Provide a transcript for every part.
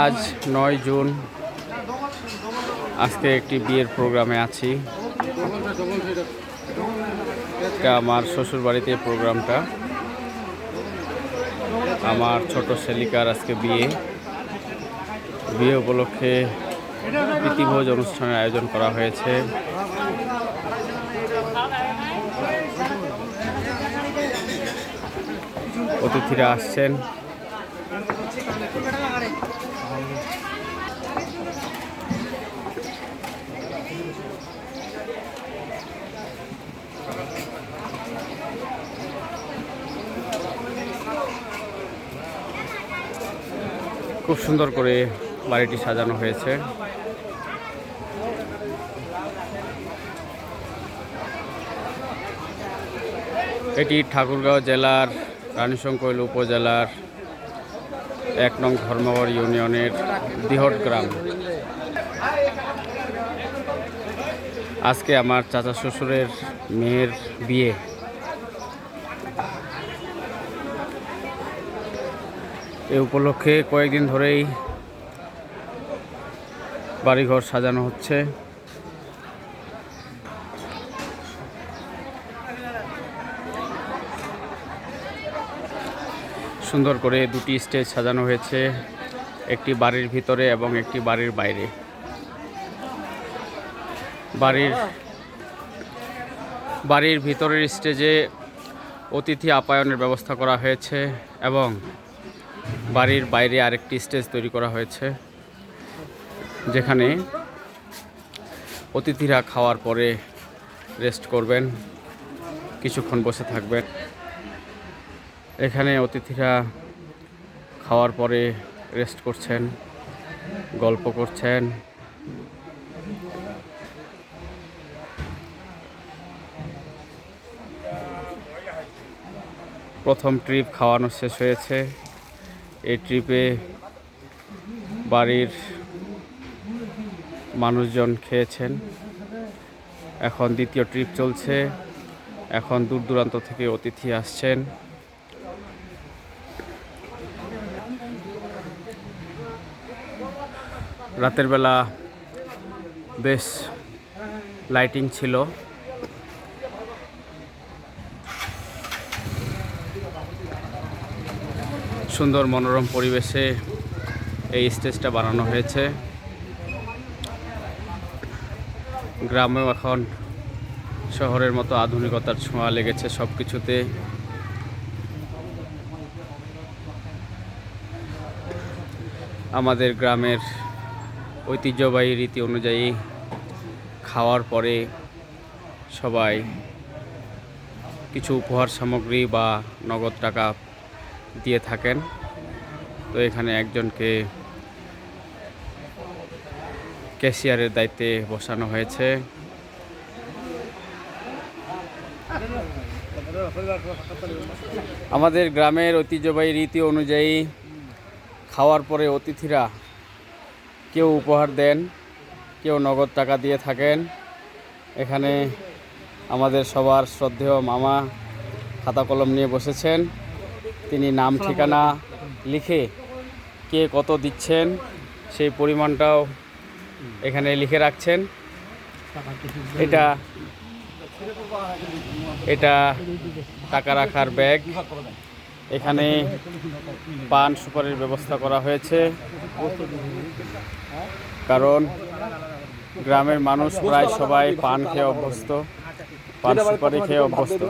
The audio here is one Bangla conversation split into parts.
আজ নয় জুন। আজকে একটি বিয়ের প্রোগ্রামে আছি। আমার শ্বশুর বাড়িতে প্রোগ্রামটা। আমার ছোট শেলিকার আজকে বিয়ে। বিয়ে উপলক্ষে প্রীতিভোজ অনুষ্ঠানের আয়োজন করা হয়েছে। অতিথিরা আসছেন। খুব সুন্দর করে বাড়িটি সাজানো হয়েছে। এটি ঠাকুরগাঁও জেলার রানীশঙ্কৈল উপজেলার এক নং ধর্মগড় ইউনিয়নের দিহট গ্রাম। আজকে আমার চাচা শ্বশুরের মেয়ের বিয়ে। এ উপলক্ষে কয়েকদিন ধরেই বাড়িঘর সাজানো হচ্ছে। সুন্দর করে দুটি স্টেজ সাজানো হয়েছে, একটি বাড়ির ভিতরে এবং একটি বাড়ির বাইরে। বাড়ির বাড়ির ভিতরের স্টেজে অতিথি আপ্যায়নের ব্যবস্থা করা হয়েছে এবং বাড়ির বাইরে আরেকটি স্টেজ তৈরি করা হয়েছে, যেখানে অতিথিরা খাওয়ার পরে রেস্ট করবেন, কিছুক্ষণ বসে থাকবেন। এখানে অতিথিরা খাওয়ার পরে রেস্ট করছেন, গল্প করছেন। প্রথম ট্রিপ খাওয়ানো শেষ হয়েছে। এই ট্রিপে বাড়ির মানুষজন খেয়েছেন। এখন দ্বিতীয় ট্রিপ চলছে। এখন দূর দূরান্ত থেকে অতিথি আসছেন। রাতের বেলা বেশ লাইটিং ছিল। সুন্দর মনোরম পরিবেশে এই স্টেজটা বানানো হয়েছে। গ্রামেও এখন শহরের মতো আধুনিকতার ছোঁয়া লেগেছে সব কিছুতে আমাদের গ্রামের ঐতিহ্যবাহী রীতি অনুযায়ী খাওয়ার পরে সবাই কিছু উপহার সামগ্রী বা নগদ টাকা দিয়ে থাকেন। তো এখানে একজনকে ক্যাশিয়ারের দায়িত্বে বসানো হয়েছে। আমাদের গ্রামের ঐতিহ্যবাহী রীতি অনুযায়ী খাওয়ার পরে অতিথিরা কেউ উপহার দেন, কেউ নগদ টাকা দিয়ে থাকেন। এখানে আমাদের সবার শ্রদ্ধেয় মামা খাতা কলম নিয়ে বসেছেন। তিনি নাম ঠিকানা লিখে কে কত দিচ্ছেন সেই পরিমাণটাও এখানে লিখে রাখছেন। এটা এটা টাকা রাখার ব্যাগ। এখানে পান সুপারির ব্যবস্থা করা হয়েছে। কারণ গ্রামের মানুষ প্রায় সবাই পান খেয়ে অভ্যস্ত পান সুপারি খেয়ে অভ্যস্ত।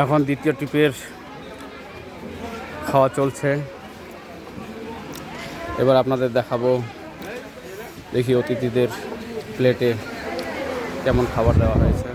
এখন দ্বিতীয় ট্রিপের খাওয়া চলছে। এবার আপনাদের দেখাবো, দেখি অতিথিদের প্লেটে কেমন খাবার দেওয়া হয়েছে।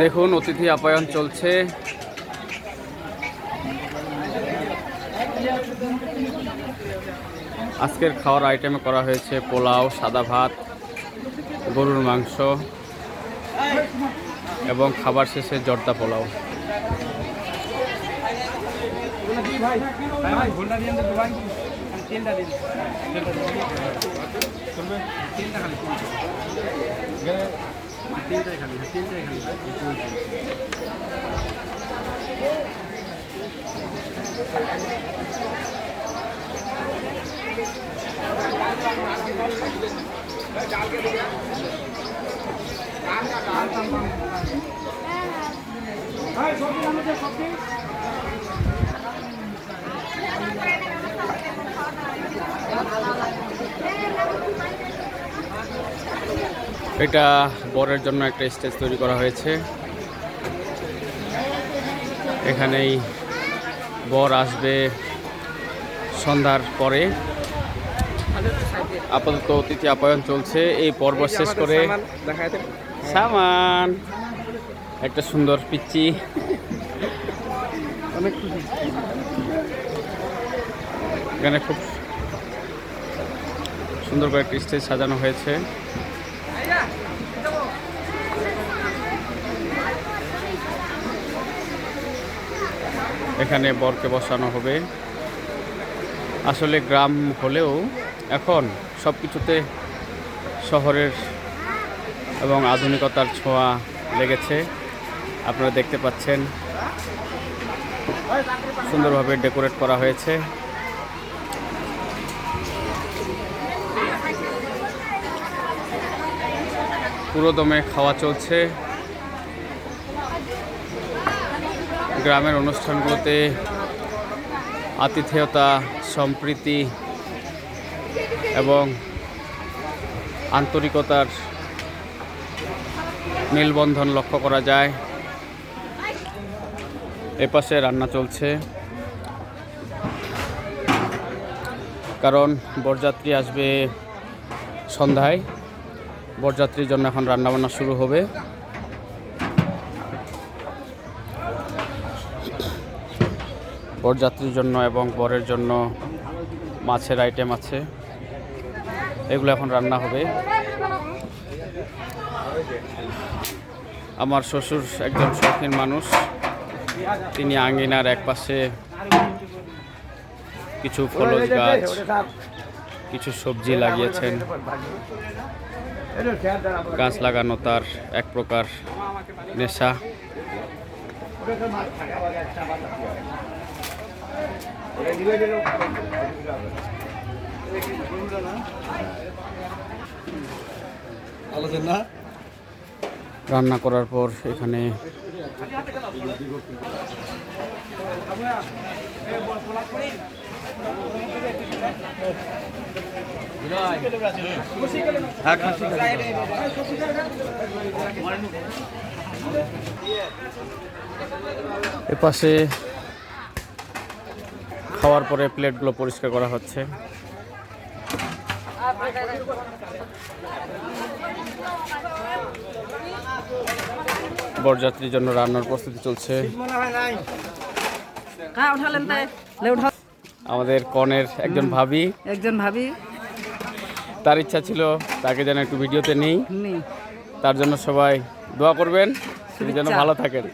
দেখুন, অতিথি আপ্যায়ন চলছে। আজকের খাওয়ার আইটেমে করা হয়েছে পোলাও, সাদা ভাত, গরুর মাংস এবং খাবার শেষে জর্দা পোলাও। তিনটা দিন। চলবে তিনটা খালি তিনটাই খালি হ্যাঁ, তিনটাই খালি সবজি নামে সবজি এটা বরের জন্য একটা স্টেজ তৈরি করা হয়েছে। এখানেই বর আসবে সন্ধ্যার পরে। আপাতত অতিথি আপ্যায়ন চলছে। এই পর্ব শেষ করে সামান একটা সুন্দর অনেক এখানে খুব সুন্দর করে একটি স্টেজ সাজানো হয়েছে। এখানে বরকে বসানো হবে। আসলে গ্রাম হলেও এখন সব কিছুতে শহরের এবং আধুনিকতার ছোঁয়া লেগেছে। আপনারা দেখতে পাচ্ছেন সুন্দরভাবে ডেকোরেট করা হয়েছে। পুরোদমে খাওয়া চলছে। গ্রামের অনুষ্ঠানগুলোতে আতিথেয়তা, সম্প্রীতি এবং আন্তরিকতার মেলবন্ধন লক্ষ্য করা যায়। এপাশে রান্না চলছে। কারণ বরযাত্রী আসবে সন্ধ্যায়। বরযাত্রীর জন্য এখন রান্নাবান্না শুরু হবে। বরযাত্রীর জন্য এবং বরের জন্য মাছের আইটেম আছে। এগুলো এখন রান্না হবে। আমার শ্বশুর একজন শৌখিন মানুষ। তিনি আঙ্গিনার এক পাশে কিছু ফলজ গাছ, কিছু সবজি লাগিয়েছেন। গাছ লাগানো তার এক প্রকার নেশা। রান্না করার পর এখানে হ্যাঁ এপাশে খাওয়ার পরে প্লেটগুলো পরিষ্কার করা হচ্ছে। বরযাত্রীর জন্য রান্নার প্রস্তুতি চলছে। আমাদের কনের একজন ভাবি। একজন ভাবি। তার ইচ্ছা ছিল তাকে যেন একটু ভিডিওতে নেই। তার জন্য সবাই দোয়া করবেন। তিনি যেন ভালো থাকেন।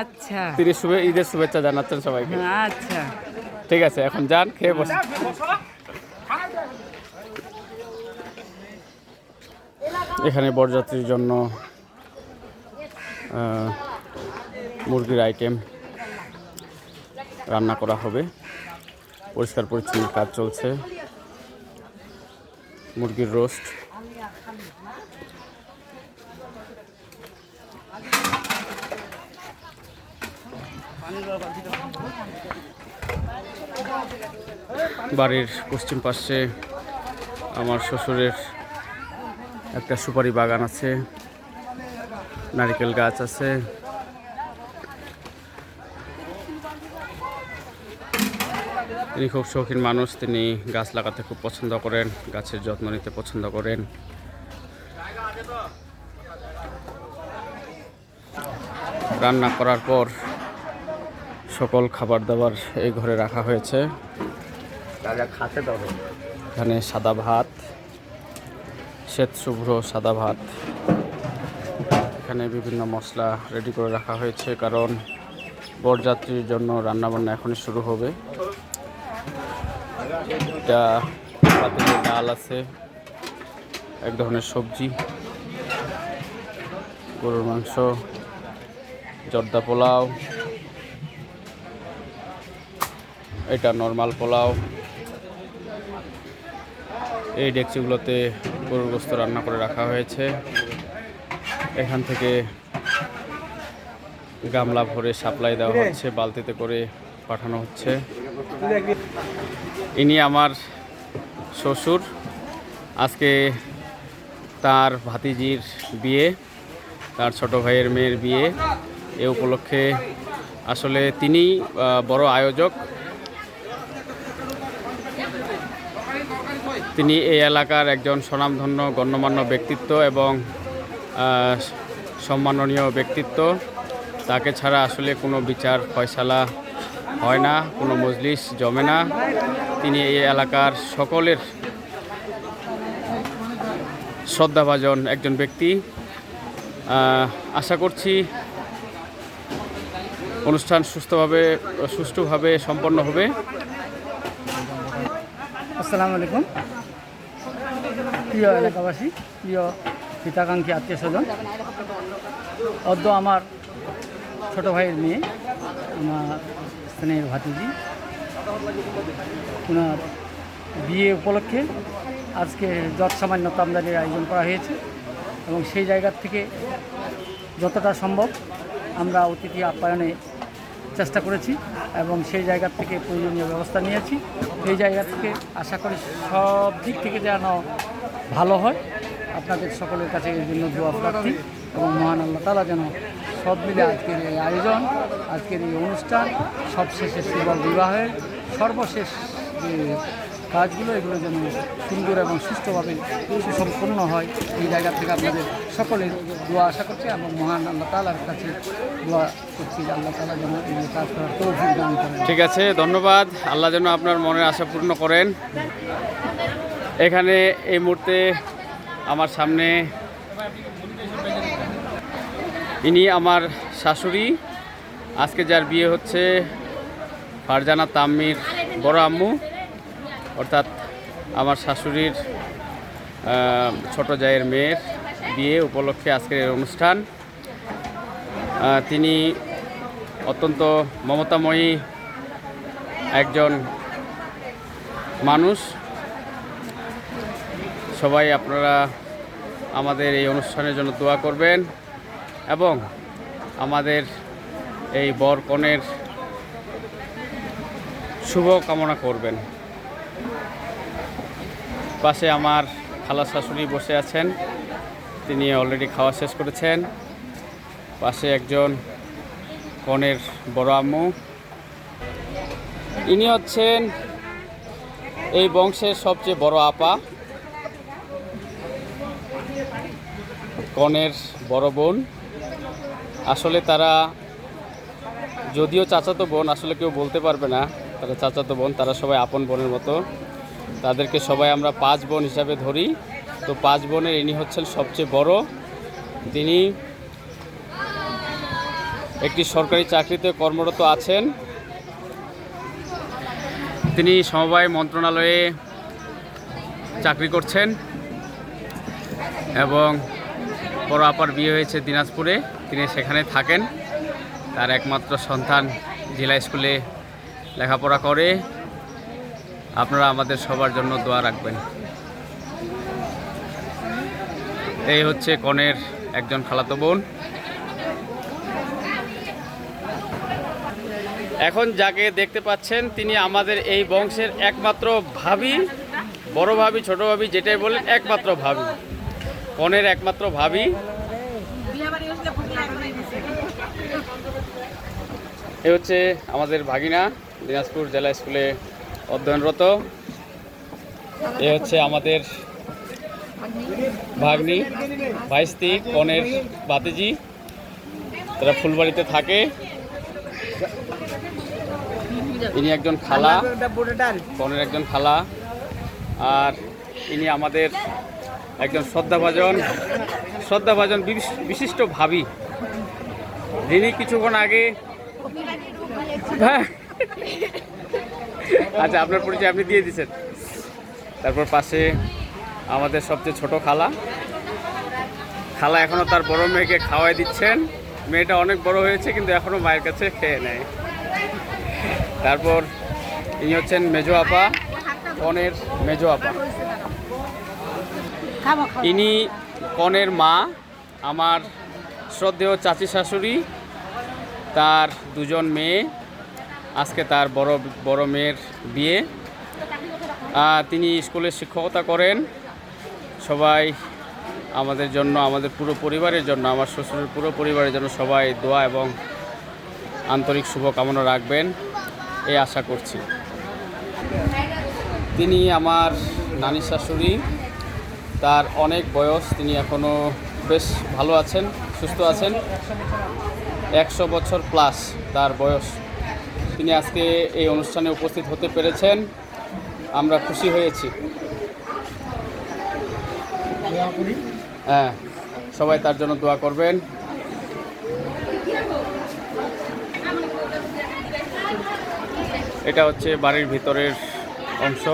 আচ্ছা। তিনি শুভে ঈদের শুভেচ্ছা জানাচ্ছেন সবাইকে। আচ্ছা। ঠিক আছে, এখন যান, খেয়ে বসে এখানে বরযাত্রীর জন্য মুরগির আইটেম রান্না করা হবে। পরিষ্কার পরিচ্ছন্ন কাজ চলছে। মুরগির রোস্ট বাড়ির পশ্চিম পাশে আমার শ্বশুরের একটা সুপারি বাগান আছে, নারিকেল গাছ আছে। তিনি খুব শৌখিন মানুষ, তিনি গাছ লাগাতে খুব পছন্দ করেন, গাছের যত্ন নিতে পছন্দ করেন। রান্না করার পর সকল খাবার দাবার এই ঘরে রাখা হয়েছে। এখানে সাদা ভাত, শ্বেত শুভ্র সাদা ভাত। এখানে বিভিন্ন মশলা রেডি করে রাখা হয়েছে, কারণ বরযাত্রীর জন্য রান্নাবান্না এখনই শুরু হবে। এটা পাতিলে ডাল আছে, এক ধরনের সবজি, গরুর মাংস, জর্দা পোলাও, এটা নর্মাল পোলাও। এই ডেকচিগুলোতে গরুর গোস্ত রান্না করে রাখা হয়েছে। এখান থেকে গামলা ভরে সাপ্লাই দেওয়া হচ্ছে, বালতিতে করে পাঠানো হচ্ছে। ইনি আমার শ্বশুর। আজকে তার ভাতিজির বিয়ে, তার ছোট ভাইয়ের মেয়ের বিয়ে। এ উপলক্ষে আসলে তিনি বড় আয়োজক। তিনি এই এলাকার একজন স্বনামধন্য, গণ্যমান্য ব্যক্তিত্ব এবং সম্মাননীয় ব্যক্তিত্ব। তাকে ছাড়া আসলে কোনো বিচার ফয়সালা হয় না, কোনো মজলিস জমে না। তিনি এই এলাকার সকলের শ্রদ্ধাভাজন একজন ব্যক্তি। আশা করছি অনুষ্ঠান সুস্থভাবে, সুষ্ঠুভাবে সম্পন্ন হবে। আসসালামু আলাইকুম। প্রিয় এলাকাবাসী, প্রিয় হিতাকাঙ্ক্ষী আত্মীয় স্বজন, অদ্য আমার ছোট ভাইয়ের মেয়ে, আমার স্নেহের ভাতিজি ওনার বিয়ে উপলক্ষে আজকে যৎ সামান্য তামদানির আয়োজন করা হয়েছে এবং সেই জায়গার থেকে যতটা সম্ভব আমরা অতিথি আপ্যায়নে চেষ্টা করেছি এবং সেই জায়গা থেকে প্রয়োজনীয় ব্যবস্থা নিয়েছি। এই জায়গা থেকে আশা করি সব দিক থেকে যেন ভালো হয়। আপনাদের সকলের কাছে এই জন্য দোয়া প্রার্থী এবং মহান আল্লাহ তালা যেন সব মিলে আজকের এই আয়োজন, আজকের এই অনুষ্ঠান, সবশেষে শিবল বিবাহের সর্বশেষ যে কাজগুলো, এগুলো যেন সুন্দর এবং সুস্থভাবে সুসম্পন্ন হয়। এই জায়গা থেকে আপনাদের সকলের দোয়া আশা করছি এবং মহান আল্লাহ তালার কাছে দোয়া করছি আল্লাহ তালা যেন এই কাজ করার তৌফিক দান করেন। ঠিক আছে, ধন্যবাদ। আল্লাহ যেন আপনার মনের আশা পূর্ণ করেন। এখানে এই মুহূর্তে আমার সামনে ইনি আমার শাশুড়ি। আজকে যার বিয়ে হচ্ছে ফারজানা তাম্মির বড় আম্মু, অর্থাৎ আমার শাশুড়ির ছোট জায়ের মেয়ের বিয়ে উপলক্ষে আজকের অনুষ্ঠান। তিনি অত্যন্ত মমতাময়ী একজন মানুষ। সবাই আপনারা আমাদের এই অনুষ্ঠানের জন্য দোয়া করবেন এবং আমাদের এই বর কনের শুভ কামনা করবেন। পাশে আমার খালা শাশুড়ি বসে আছেন, তিনি অলরেডি খাওয়া শেষ করেছেন। পাশে একজন কনের বড় আম্মু। ইনি হচ্ছেন এই বংশের সবচেয়ে বড় আপা। কনের বড় বোন। আসলে তারা যদিও চাচাতো বোন, আসলে কেউ বলতে পারবে না তারা চাচাতো বোন। তারা সবাই আপন বোনের মতো। তাদেরকে সবাই আমরা পাঁচ বোন হিসাবে ধরি। তো পাঁচ বোনের ইনি হচ্ছেন সবচেয়ে বড়। তিনি একটি সরকারি চাকরিতে কর্মরত আছেন। তিনি সমবায় মন্ত্রণালয়ে চাকরি করছেন এবং বড় আপার বিয়ে হয়েছে দিনাজপুরে। তিনি সেখানে থাকেন। তার একমাত্র সন্তান জেলা স্কুলে লেখাপড়া করে। আপনারা আমাদের সবার জন্য দোয়া রাখবেন। এই হচ্ছে কনের একজন খালাতো বোন। এখন যাকে দেখতে পাচ্ছেন, তিনি আমাদের এই বংশের একমাত্র ভাবি। বড় ভাবি, ছোট ভাবি, যেটাই বলেন, একমাত্র ভাবি। কনের একমাত্র ভাবি। এ হচ্ছে আমাদের ভাগিনা, দিনাজপুর জেলা স্কুলে অধ্যয়নরত। এ হচ্ছে আমাদের ভাগ্নি, ভাইস্তি কনের বাতিজি তারা ফুলবাড়িতে থাকে। ইনি একজন খালা কনের একজন খালা। আর ইনি আমাদের একজন শ্রদ্ধাভাজন শ্রদ্ধাভাজন বিশ- বিশিষ্ট ভাবি। যিনি কিছুক্ষণ আগে হ্যাঁ। আচ্ছা আপনার পরিচয় আপনি দিয়ে দিচ্ছেন। তারপর পাশে আমাদের সবচেয়ে ছোট খালা। খালা এখনও তার বড় মেয়েকে খাওয়াই দিচ্ছেন। মেয়েটা অনেক বড় হয়েছে, কিন্তু এখনও মায়ের কাছে খেয়ে নেয়। তারপর ইনি হচ্ছেন মেজো আপা কনের মেজো আপা। ইনি কনের মা, আমার শ্রদ্ধেয় চাচি শাশুড়ি, তার দুজন মেয়ে, আজকে তার বড় বড় মেয়ের বিয়ে। তিনি স্কুলে শিক্ষকতা করেন। সবাই আমাদের জন্য, আমাদের পুরো পরিবারের জন্য, আমার শ্বশুরের পুরো পরিবারের জন্য সবাই দোয়া এবং আন্তরিক শুভকামনা রাখবেন। এই আশা করছি। তিনি আমার নানি শাশুড়ি তার অনেক বয়স, তিনি এখনও বেশ ভালো আছেন, সুস্থ আছেন। একশো বছর প্লাস তার বয়স। তিনি আজকে এই অনুষ্ঠানে উপস্থিত হতে পেরেছেন। আমরা খুশি হয়েছি। হ্যাঁ সবাই তার জন্য দোয়া করবেন। এটা হচ্ছে বাড়ির ভিতরের অংশ।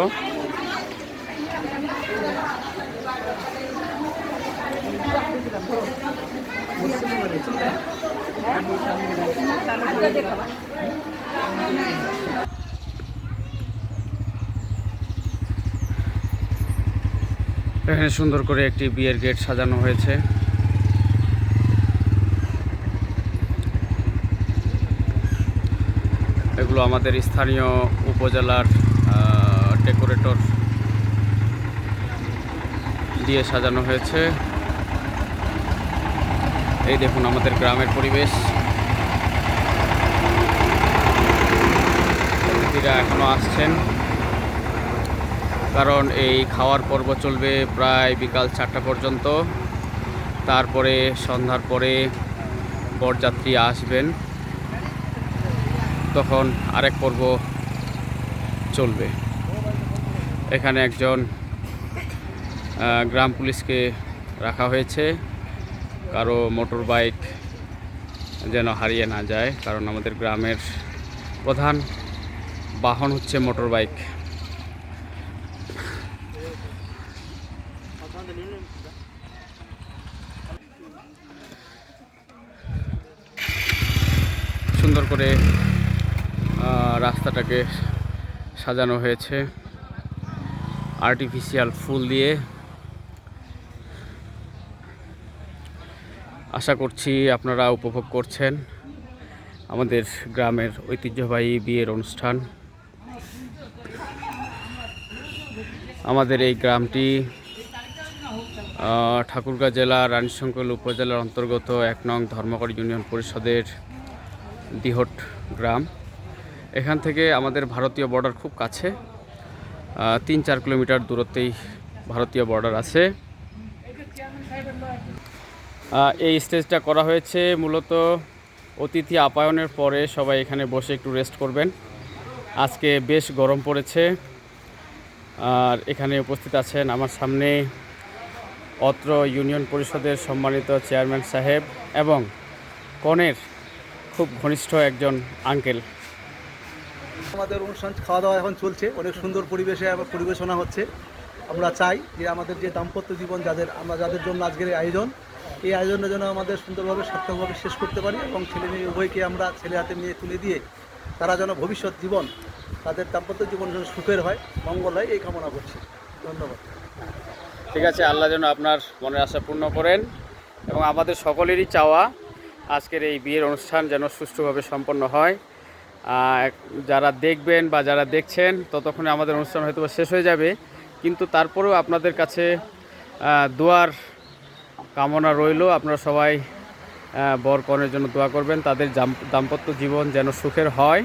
এখানে সুন্দর করে একটি বিয়ের গেট সাজানো হয়েছে। এগুলো আমাদের স্থানীয় উপজেলার ডেকোরেটর দিয়ে সাজানো হয়েছে। এই দেখুন আমাদের গ্রামের পরিবেশ। অতিথিরা এখনও আসছেন। কারণ এই খাওয়ার পর্ব চলবে প্রায় বিকাল চারটা পর্যন্ত। তারপরে সন্ধ্যার পরে বরযাত্রী আসবেন। তখন আরেক পর্ব চলবে। এখানে একজন গ্রাম পুলিশকে রাখা হয়েছে। কারও মোটর বাইক যেন হারিয়ে না যায়, কারণ আমাদের গ্রামের প্রধান বাহন হচ্ছে মোটর বাইক। সুন্দর করে রাস্তাটাকে সাজানো হয়েছে। আর্টিফিশিয়াল ফুল দিয়ে আশা করছি আপনারা উপভোগ করছেন আমাদের গ্রামের ঐতিহ্যবাহী বিয়ের অনুষ্ঠান। আমাদের এই গ্রামটি ঠাকুরগাঁ জেলা, রানীশঙ্কল উপজেলার অন্তর্গত এক নং ধর্মকর ইউনিয়ন পরিষদের দিহট গ্রাম। এখান থেকে আমাদের ভারতীয় বর্ডার খুব কাছে তিন চার কিলোমিটার দূরত্বেই ভারতীয় বর্ডার আছে। এই স্টেজটা করা হয়েছে মূলত অতিথি আপ্যায়নের পরে সবাই এখানে বসে একটু রেস্ট করবেন। আজকে বেশ গরম পড়েছে। আর এখানে উপস্থিত আছেন আমার সামনে অত্র ইউনিয়ন পরিষদের সম্মানিত চেয়ারম্যান সাহেব এবং কনের খুব ঘনিষ্ঠ একজন আঙ্কেল আমাদের অনুষ্ঠান খাওয়া দাওয়া এখন চলছে। অনেক সুন্দর পরিবেশে পরিবেশনা হচ্ছে। আমরা চাই যে আমাদের যে দাম্পত্য জীবন যাদের, আমরা যাদের জন্য আজকের আয়োজন এই আয়োজনের জন্য আমাদের সুন্দরভাবে সার্থকভাবে শেষ করতে পারি এবং ছেলে মেয়ে উভয়কে আমরা ছেলে হাতে নিয়ে তুলে দিয়ে তারা যেন ভবিষ্যৎ জীবন, তাদের দাম্পত্য জীবন যেন সুখের হয়, মঙ্গল হয়, এই কামনা করছি। ধন্যবাদ। ঠিক আছে, আল্লাহ যেন আপনার মনের আশা পূর্ণ করেন এবং আমাদের সকলেরই চাওয়া আজকের এই বিয়ের অনুষ্ঠান যেন সুষ্ঠুভাবে সম্পন্ন হয়। যারা দেখবেন বা যারা দেখছেন, ততক্ষণে আমাদের অনুষ্ঠান হয়তো শেষ হয়ে যাবে, কিন্তু তারপরেও আপনাদের কাছে দোয়ার কামনা রইল। আপনারা সবাই বর কনের জন্য দোয়া করবেন। তাদের দাম্পত্য জীবন যেন সুখের হয়।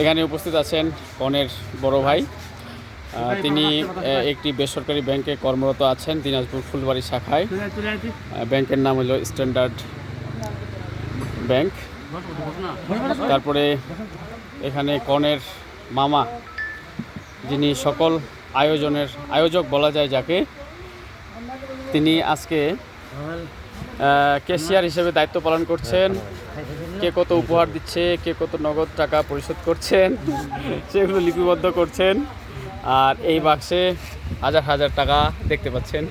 এখানে উপস্থিত আছেন কনের বড় ভাই। তিনি একটি বেসরকারি ব্যাংকে কর্মরত আছেন দিনাজপুর ফুলবাড়ি শাখায়। ব্যাংকের নাম হলো স্ট্যান্ডার্ড ব্যাংক। তারপরে এখানে কনের মামা যিনি সকল আয়োজনের আয়োজক বলা যায় যাকে। তিনি আজকে ক্যাশিয়ার হিসেবে দায়িত্ব পালন করছেন। কে কত উপহার দিচ্ছে, কে কত নগদ টাকা পরিশোধ করছেন, সেগুলো লিপিবদ্ধ করছেন। আর এই বাক্সে হাজার হাজার টাকা দেখতে পাচ্ছেন।